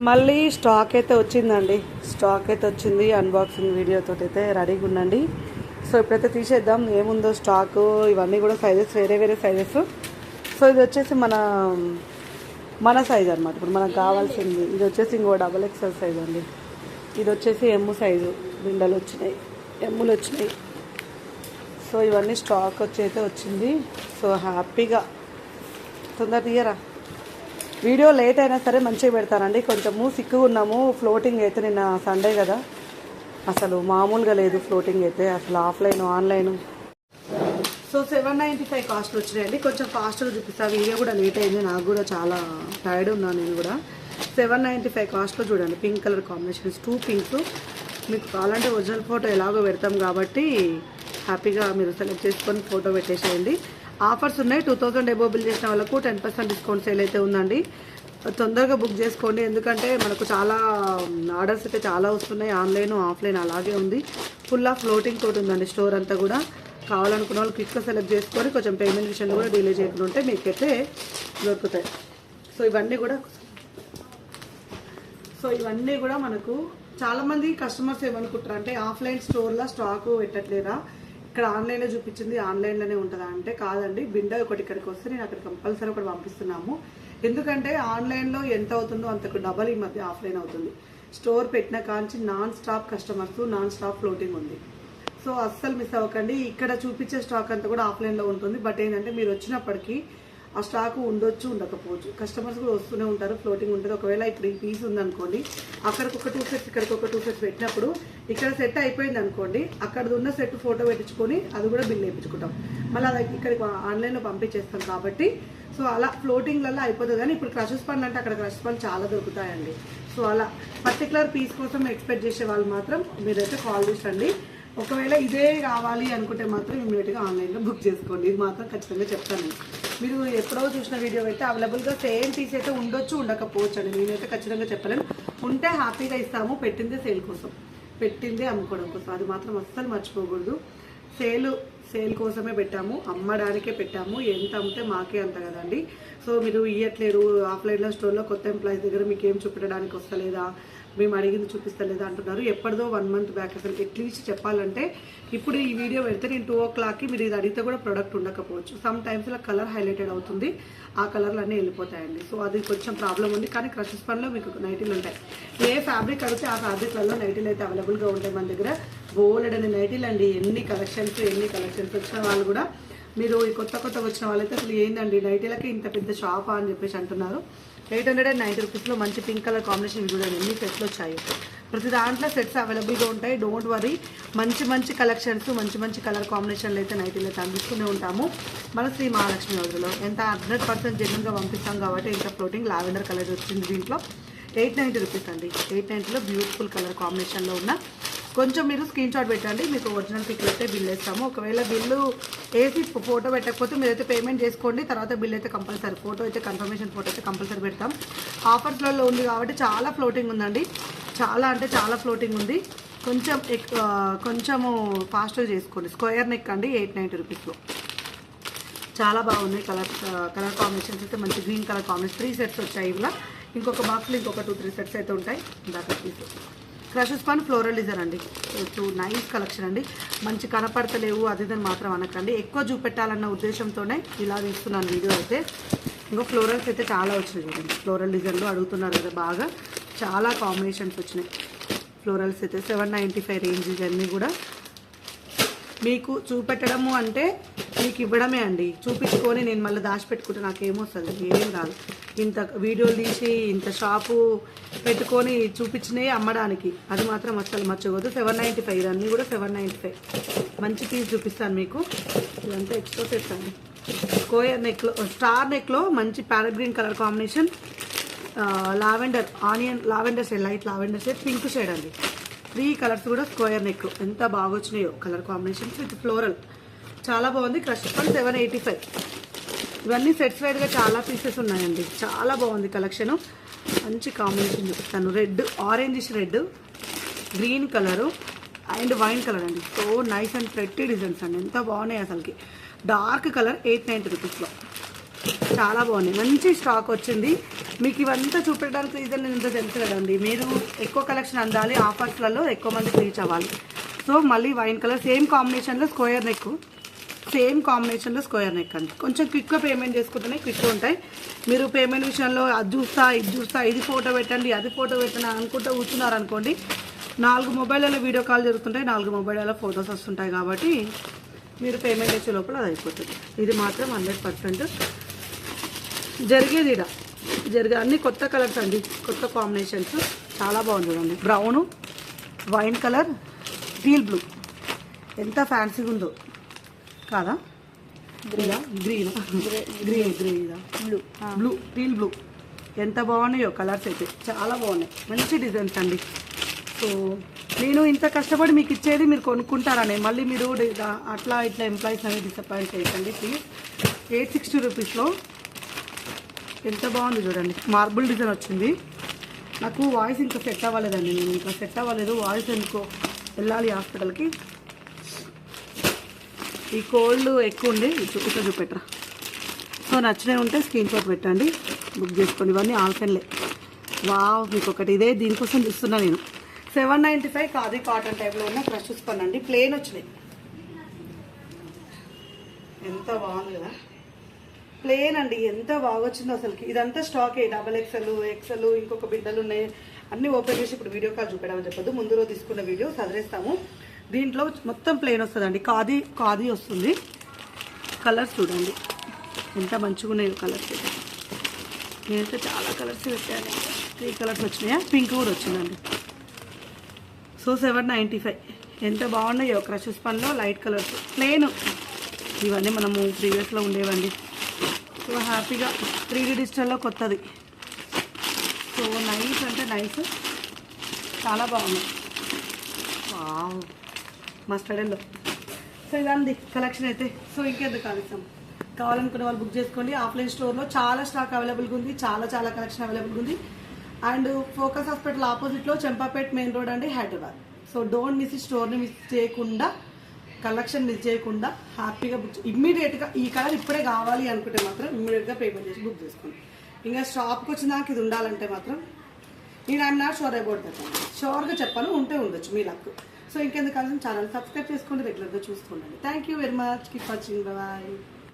మళ్ళీ స్టాక్ అయితే వచ్చిందండి. స్టాక్ అయితే వచ్చింది. అన్బాక్సింగ్ వీడియోతో అయితే రెడీగా ఉండండి సో ఇప్పుడైతే తీసేద్దాం. ఏముందో స్టాకు ఇవన్నీ కూడా సైజెస్ వేరే వేరే సైజెస్ సో ఇది వచ్చేసి మన మన సైజ్ అనమాట ఇప్పుడు మనకు కావాల్సింది. ఇది వచ్చేసి ఇంకో డబల్ ఎక్స్ఎల్ సైజ్ అండి. ఇది వచ్చేసి ఎమ్ము సైజు బిండలు వచ్చినాయి. ఎమ్ములు వచ్చినాయి. సో ఇవన్నీ స్టాక్ వచ్చి అయితే వచ్చింది. సో హ్యాపీగా. తొందర తీయరా? వీడియో లేట్ అయినా సరే మంచిగా పెడతానండి కొంచెము సిక్కుగా ఉన్నాము. ఫ్లోటింగ్ అయితే నిన్న సండే కదా. అసలు మామూలుగా లేదు ఫ్లోటింగ్ అయితే. అసలు offline online. So seven ninety five cost వచ్చినాయండి. కొంచెం ఫాస్ట్గా చూపిస్తా. వీడియో కూడా లేట్ అయింది. నాకు కూడా చాలా టైర్డ్ ఉన్నాను నేను కూడా. సెవెన్ నైంటీ ఫైవ్ కాస్ట్లో చూడండి. Pink colour combinations two pinks మీకు కావాలంటే ఒరిజినల్ ఫోటో ఎలాగో పెడతాం కాబట్టి హ్యాపీగా మీరు సెలెక్ట్ చేసుకొని ఫోటో పెట్టేసేయండి. ఆఫర్స్ ఉన్నాయి. టూ థౌసండ్ ఎబో బిల్ చేసిన వాళ్ళకు టెన్ పర్సెంట్ డిస్కౌంట్ సేల్ అయితే ఉందండి. తొందరగా బుక్ చేసుకోండి. ఎందుకంటే మనకు చాలా ఆర్డర్స్ అయితే చాలా వస్తున్నాయి. ఆన్లైన్ ఆఫ్లైన్ అలాగే ఉంది. ఫుల్ ఆఫ్ ఫ్లోటింగ్ తోటి ఉందండి స్టోర్ అంతా కూడా. కావాలనుకున్న వాళ్ళు క్విక్గా సెలెక్ట్ చేసుకొని కొంచెం పేమెంట్ విషయంలో కూడా డిలే చేయకుండా ఉంటే మీకైతే దొరుకుతాయి. సో ఇవన్నీ కూడా సో ఇవన్నీ కూడా మనకు చాలామంది కస్టమర్స్ ఏమనుకుంటారు అంటే ఆఫ్లైన్ స్టోర్లో స్టాకు పెట్టట్లేదా? ఇక్కడ ఆన్లైన్లో చూపించింది ఆన్లైన్లోనే ఉంటుందా అంటే కాదండి. బిండ ఒకటి ఇక్కడికి వస్తే నేను అక్కడ కంపల్సరీ ఒకటి పంపిస్తున్నాము. ఎందుకంటే ఆన్లైన్లో ఎంత అవుతుందో అంతకు డబల్ ఈ మధ్య ఆఫ్లైన్ అవుతుంది. స్టోర్ పెట్టిన Kanchi non stop customers non stop floating ఉంది. సో అస్సలు మిస్ అవ్వకండి. ఇక్కడ చూపించే స్టాక్ అంతా కూడా ఆఫ్లైన్లో ఉంటుంది. బట్ ఏంటంటే మీరు వచ్చినప్పటికీ ఆ స్టాక్ ఉండొచ్చు ఉండకపోవచ్చు. కస్టమర్స్ కూడా వస్తూనే ఉంటారు ఫ్లోటింగ్ ఉంటుంది. ఒకవేళ ఇప్పుడు ఈ పీస్ ఉందనుకోండి అక్కడికి ఒక టూ సెట్స్ ఇక్కడికి ఒక టూ సెట్స్ పెట్టినప్పుడు ఇక్కడ సెట్ అయిపోయింది అనుకోండి అక్కడ ఉన్న సెట్ ఫోటో పెట్టించుకొని అది కూడా బిల్ వేయించుకుంటాం. మళ్ళీ అది ఇక్కడికి ఆన్లైన్లో పంపించేస్తాం కాబట్టి సో అలా ఫ్లోటింగ్లలో అయిపోతుంది. కానీ ఇప్పుడు క్రషెస్ పండ్లు అంటే అక్కడ క్రషెస్ పండ్లు చాలా దొరుకుతాయండి. సో అలా పర్టికులర్ పీస్ కోసం ఎక్స్పెక్ట్ చేసే వాళ్ళు మాత్రం మీరైతే కాల్ చేసండి ఒకవేళ ఇదే కావాలి అనుకుంటే మాత్రం ఇమీడియట్గా ఆన్లైన్లో బుక్ చేసుకోండి. ఇది మాత్రం ఖచ్చితంగా చెప్తాను మీరు ఎప్పుడో చూసిన వీడియో అయితే అవైలబుల్గా సేమ్ పీస్ అయితే ఉండొచ్చు ఉండకపోవచ్చు అండి నేనైతే ఖచ్చితంగా చెప్పలేను. ఉంటే హ్యాపీగా ఇస్తాము పెట్టిందే సేల్ కోసం. పెట్టిందే అమ్ముకోవడం కోసం. అది మాత్రం అస్సలు మర్చిపోకూడదు. సేల్ సేల్ కోసమే పెట్టాము. అమ్మడానికే పెట్టాము. ఎంత అమ్మితే మాకే అంత కదండి. సో మీరు ఇయ్యట్లేరు ఆఫ్లైన్లో స్టోర్లో కొత్త ఎంప్లాయీస్ దగ్గర మీకు ఏం చూపెట్టడానికి వస్తలేదా? మేము అడిగింది చూపిస్తలేదు అంటున్నారు. ఎప్పటిదో వన్ మంత్ బ్యాక్ అసలు ఎట్లీస్ట్ చెప్పాలంటే ఇప్పుడు ఈ వీడియో పెడితే నేను టూ ఓ క్లాక్కి మీరు ఇది అడిగితే కూడా ప్రోడక్ట్ ఉండకపోవచ్చు. సమ్ టైమ్స్ ఇలా కలర్ హైలైటెడ్ అవుతుంది. ఆ కలర్లు అన్నీ వెళ్ళిపోతాయండి. సో అది కొంచెం ప్రాబ్లం ఉంది. కానీ క్రషెస్ పనిలో మీకు నైటీలు ఉంటాయి. ఏ ఫ్యాబ్రిక్ అడిగితే ఆ ఫ్యాబ్రిక్లలో నైటీలు అయితే అవైలబుల్గా ఉంటాయి మన దగ్గర. బోలెడ్ అనే నైటీలు అండి ఎన్ని కలెక్షన్స్ ఎన్ని కలెక్షన్స్ వచ్చిన వాళ్ళు కూడా మీరు ఈ కొత్త కొత్త వచ్చిన వాళ్ళైతే అసలు ఏందండి? నైటీలకి ఇంత పెద్ద షాపా అని చెప్పేసి అంటున్నారు. ఎయిట్ హండ్రెడ్ అండ్ నైంటీ రూపీస్లో మంచి పింక్ కలర్ కాంబినేషన్ చూడండి ఎన్ని సెట్లు వచ్చాయి. ప్రతి దాంట్లో సెట్స్ అవైలబుల్గా ఉంటాయి. డోంట్ వరీ మంచి మంచి కలెక్షన్స్ మంచి మంచి కలర్ కాంబినేషన్లు అయితే నైటీలు అయితే అందిస్తూనే ఉంటాము. మన శ్రీ మహాలక్ష్మి రోజులో ఎంత హండ్రెడ్ పర్సెంట్ జెన్యున్గా పంపిస్తాం కాబట్టి ఇంత ఫ్లోటింగ్ లావెండర్ కలర్ వచ్చింది దీంట్లో. ఎయిట్ నైంటీ రూపీస్ అండి. ఎయిట్ నైంటీలో బ్యూటిఫుల్ కలర్ కాంబినేషన్లో ఉన్న కొంచెం మీరు స్క్రీన్ షాట్ పెట్టండి మీకు ఒరిజినల్ పిక్లు అయితే బిల్ వేస్తాము. ఒకవేళ బిల్లు వేసి ఫోటో పెట్టకపోతే మీరైతే పేమెంట్ చేసుకోండి తర్వాత బిల్ అయితే కంపల్సరీ ఫోటో అయితే కన్ఫర్మేషన్ ఫోటో అయితే కంపల్సరీ పెడతాం. ఆఫర్స్లలో ఉంది కాబట్టి చాలా ఫ్లోటింగ్ ఉందండి. చాలా అంటే చాలా ఫ్లోటింగ్ ఉంది. కొంచెం కొంచెము ఫాస్ట్గా చేసుకోండి. స్క్వేర్ నెక్ అండి ఎయిట్ నైంటీ రూపీస్లో చాలా బాగున్నాయి కలర్ కలర్ కాంబినేషన్స్ అయితే మంచి green colour combination three sets వచ్చాయి ఇలా ఇంకొక బాక్స్లో ఇంకొక టూ త్రీ సెట్స్ అయితే ఉంటాయి. దాకా పీస్ క్రషెస్ పన్ ఫ్లోరల్ డిజైన్ అండి. టూ నైస్ కలెక్షన్ అండి. మంచి కనపడతలేవు అది మాత్రం అనకండి. ఎక్కువ చూపెట్టాలన్న ఉద్దేశంతోనే ఇలా తీస్తున్నాను వీడియో అయితే. ఇంకో ఫ్లోరల్స్ అయితే చాలా వచ్చినాయి చూడండి. ఫ్లోరల్ డిజైన్లో అడుగుతున్నారు కదా బాగా. చాలా కాంబినేషన్స్ వచ్చినాయి. ఫ్లోరల్స్ అయితే సెవెన్ నైంటీ ఫైవ్ రేంజ్ ఇవన్నీ కూడా మీకు చూపెట్టడము అంటే మీకు ఇవ్వడమే అండి. చూపించుకొని నేను మళ్ళీ దాచిపెట్టుకుంటే నాకేమొస్తుంది? ఏం రాదు. ఇంత వీడియోలు తీసి ఇంత షాపు పెట్టుకొని చూపించినవి అమ్మడానికి. అది మాత్రం అసలు మర్చిపోదు సెవెన్ నైంటీ ఫైవ్ ఇవన్నీ కూడా సెవెన్ నైంటీ ఫైవ్. మంచి పీస్ చూపిస్తాను మీకు. ఇదంతా ఎక్స్పోర్ట్ చేస్తాను కోయర్ నెక్లో స్టార్ నెక్లో మంచి parrot green colour combination lavender onion lavender shade light lavender shade pink shade అండి. త్రీ కలర్స్ కూడా స్క్వేర్ నెక్. ఎంత బాగా వచ్చినాయో కలర్ కాంబినేషన్స్ విత్ ఫ్లోరల్. చాలా బాగుంది. క్రష్ పన్ సెవెన్ ఎయిటీ ఫైవ్. ఇవన్నీ సెట్స్ వైడ్గా చాలా పీసెస్ ఉన్నాయండి. చాలా బాగుంది కలెక్షన్. మంచి కాంబినేషన్. చూపిస్తాను red orange red green colour and wine colour అండి. So nice and pretty designs అండి. ఎంత బాగున్నాయి అసలుకి. డార్క్ కలర్ ఎయిట్ నైంటీ రూపీస్లో. చాలా బాగున్నాయి. మంచి స్టాక్ వచ్చింది. మీకు ఇవంతా చూపెట్టడానికి రీజన్ ఇంత తెలుసు కదండి. మీరు ఎక్కువ కలెక్షన్ అందాలి ఆఫర్స్లలో ఎక్కువ మందికి రీచ్ అవ్వాలి. సో మళ్ళీ వైన్ కలర్ సేమ్ కాంబినేషన్లో స్క్వేర్ నెక్ సేమ్ కాంబినేషన్లో స్క్వేర్ నెక్ అండి. కొంచెం క్విక్గా పేమెంట్ చేసుకుంటేనే క్విక్గా ఉంటాయి. మీరు పేమెంట్ విషయంలో అది చూస్తా ఇది చూస్తా ఇది ఫోటో పెట్టండి అది ఫోటో పెట్టండి అనుకుంటూ కూర్చున్నారు అనుకోండి నాలుగు మొబైల్లో వీడియో కాల్ జరుగుతుంటాయి నాలుగు మొబైల్లో ఫొటోస్ వస్తుంటాయి కాబట్టి మీరు పేమెంట్ చేసే లోపల అది అయిపోతుంది. ఇది మాత్రం హండ్రెడ్ పర్సెంట్ జరిగేది ఇడ జరిగే అన్ని కొత్త కలర్స్ అండి. కొత్త కాంబినేషన్స్ చాలా బాగుంది చూడండి. Brown wine colour teal blue ఎంత ఫ్యాన్సీగా ఉందో. కాదా? గ్రీనా green green blue blue teal blue ఎంత బాగున్నాయో కలర్స్ అయితే. చాలా బాగున్నాయి. మంచి డిజైన్స్ అండి. సో నేను ఇంత కష్టపడి మీకు ఇచ్చేది మీరు కొనుక్కుంటారని. మళ్ళీ మీరు అట్లా ఇట్లా ఎంప్లాయీస్ అనేది డిసప్పాయింట్ చేయకండి ప్లీజ్ ఎయిట్ సిక్స్టీ రూపీస్లో ఎంత బాగుంది చూడండి. మార్బుల్ డిజైన్ వచ్చింది. నాకు వాయిస్ ఇంకా సెట్ అవ్వలేదండి. నేను ఇంకా సెట్ అవ్వలేదు. వాయిస్ ఎందుకో వెళ్ళాలి హాస్పిటల్కి ఈ కోల్డ్ ఎక్కువ ఉంది. ఇటు ఇట్లా చూపెట్టరా. సో నచ్చినవి ఉంటే స్క్రీన్ షాట్ పెట్టండి. బుక్ చేసుకోండి. ఇవన్నీ ఆల్కన్లే వావ్ మీకు ఒకటి ఇదే దీనికోసం చూస్తున్నా నేను. Seven ninety five khadi cotton టైప్లో ఉన్న ఫ్రెష్ చూసుకోనండి. ప్లేన్ వచ్చినాయి. ఎంత బాగుంది కదా. ప్లేన్ అండి. ఎంత బాగా వచ్చిందో అసలుకి. ఇదంతా స్టాకే డబల్ ఎక్సెల్ ఎక్సెల్ ఇంకొక బిడ్డలు ఉన్నాయి. అన్ని ఓపెన్ చేసి ఇప్పుడు వీడియో కాల్ చూపించమని చెప్పదు ముందు రోజు తీసుకున్న వీడియో చదివేస్తాము దీంట్లో మొత్తం ప్లేన్ వస్తుందండి. కాది కాది వస్తుంది. కలర్స్ చూడండి. ఎంత మంచిగా ఉన్నాయో కలర్స్ నేనైతే చాలా కలర్స్ పెట్టాను. త్రీ కలర్స్ వచ్చినాయా? పింక్ కూడా వచ్చిందండి. సో సెవెన్ నైంటీ ఫైవ్ ఎంత బాగున్నాయో క్రషెస్ పనిలో లైట్ కలర్స్ ప్లేన్ ఇవన్నీ మనము ప్రీవియస్లో ఉండేవండి. సో హ్యాపీగా త్రీ డీ డిజిటల్లో కొత్తది. సో నైస్ అంటే నైస్. చాలా బాగుంది. వావ్. Mustard yellow. సో ఇదండి కలెక్షన్ అయితే. సో ఇంకెందుకు కాలుస్తాం కావాలనుకునే వాళ్ళు బుక్ చేసుకోండి. ఆఫ్లైన్ స్టోర్లో చాలా స్టాక్ అవైలబుల్గా ఉంది. చాలా చాలా కలెక్షన్ అవైలబుల్గా ఉంది. అండ్ ఫోకస్ హాస్పిటల్ ఆపోజిట్లో చెంపాపేట్ మెయిన్ రోడ్ అండి హైదరాబాద్. సో డోంట్ మిస్ ఈ స్టోర్ని మిస్ చేయకుండా కలెక్షన్ మిస్ చేయకుండా హ్యాపీగా బుక్ ఇమ్మీడియట్గా ఈ కలర్ ఇప్పుడే కావాలి అనుకుంటే మాత్రం ఇమ్మీడియట్గా పేమెంట్ చేసి బుక్ చేసుకోండి. ఇంకా షాప్కి వచ్చిన దాకా ఇది ఉండాలంటే మాత్రం నేను I'm not sure about that షోర్గా చెప్పాను ఉంటే ఉండొచ్చు మీ లక్. సో ఇంకెందుకు ఛానల్ సబ్స్క్రైబ్ చేసుకోండి రెగ్యులర్గా చూసుకోండి. Thank you very much keep watching bye